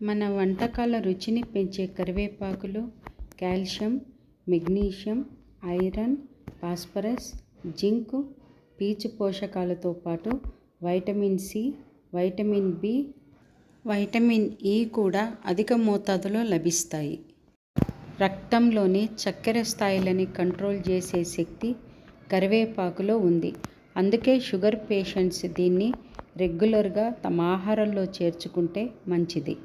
మన వంటకాల రుచిని పెంచే కరివేపాకులో calcium magnesium iron phosphorus zinc పీచు పోషకాలతో పాటు vitamin C vitamin B vitamin E కూడా అధిక మోతాదులో లభిస్తాయి. రక్తంలోని చక్కెర స్థాయిలని కంట్రోల్ చేసే శక్తి కరివేపాకులో ఉంది. అందుకే షుగర్ పేషెంట్స్ దీన్ని రెగ్యులర్గా తమ ఆహారంలో చేర్చుకుంటే మంచిది.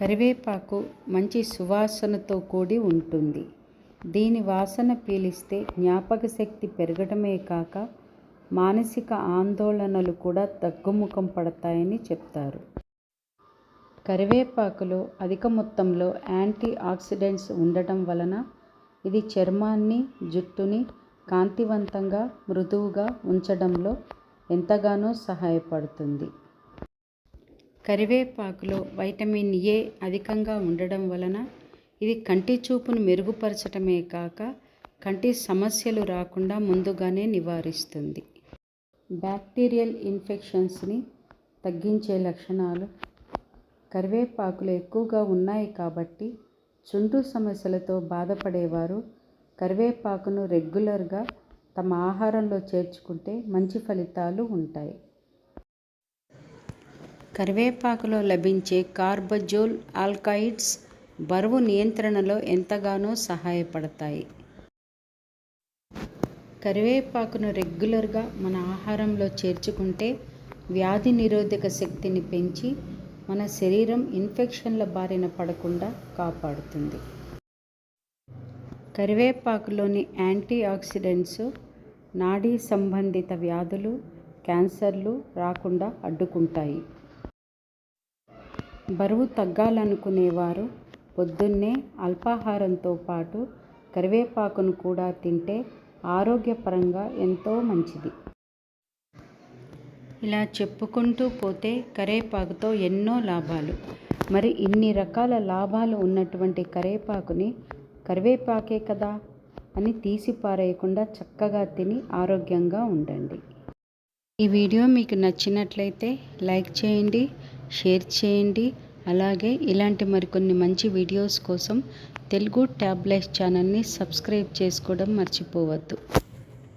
కరివేపాకు మంచి సువాసనతో కూడి ఉంటుంది. దీని వాసన పీలిస్తే జ్ఞాపక శక్తి పెరగడమే కాక మానసిక ఆందోళనలు కూడా తగ్గుముఖం పడతాయని చెప్తారు. కరివేపాకులో అధిక మొత్తంలో యాంటీ ఆక్సిడెంట్స్ ఉండటం వలన ఇది చర్మాన్ని జుట్టుని కాంతివంతంగా మృదువుగా ఉంచడంలో ఎంతగానో సహాయపడుతుంది. కరివేపాకులో వైటమిన్ ఏ అధికంగా ఉండడం వలన ఇది కంటి చూపును మెరుగుపరచటమే కాక కంటి సమస్యలు రాకుండా ముందుగానే నివారిస్తుంది. బ్యాక్టీరియల్ ఇన్ఫెక్షన్స్ని తగ్గించే లక్షణాలు కరివేపాకులు ఎక్కువగా ఉన్నాయి కాబట్టి చుండ్రు సమస్యలతో బాధపడేవారు కరివేపాకును రెగ్యులర్గా తమ ఆహారంలో చేర్చుకుంటే మంచి ఫలితాలు ఉంటాయి. కరివేపాకులో లభించే కార్బజోల్ ఆల్కాయిడ్స్ బరువు నియంత్రణలో ఎంతగానో సహాయపడతాయి. కరివేపాకును రెగ్యులర్గా మన ఆహారంలో చేర్చుకుంటే వ్యాధి నిరోధక శక్తిని పెంచి మన శరీరం ఇన్ఫెక్షన్ల బారిన పడకుండా కాపాడుతుంది. కరివేపాకులోని యాంటీ ఆక్సిడెంట్స్ నాడీ సంబంధిత వ్యాధులు క్యాన్సర్లు రాకుండా అడ్డుకుంటాయి. బరువు తగ్గాలనుకునేవారు. పొద్దున్నే అల్పాహారంతో పాటు కరివేపాకును కూడా తింటే ఆరోగ్యపరంగా ఎంతో మంచిది. ఇలా చెప్పుకుంటూ పోతే కరివేపాకుతో ఎన్నో లాభాలు. మరి ఇన్ని రకాల లాభాలు ఉన్నటువంటి కరివేపాకుని కరివేపాకే కదా అని తీసి పారేయకుండా చక్కగా తిని ఆరోగ్యంగా ఉండండి. ఈ వీడియో మీకు నచ్చినట్లయితే లైక్ చేయండి. షేర్ చేయండి. అలాగే ఇలాంటి మరికొన్ని మంచి వీడియోస్ కోసం తెలుగు ట్యాబ్లెట్ ఛానల్ని సబ్స్క్రైబ్ చేసుకోవడం మర్చిపోవద్దు.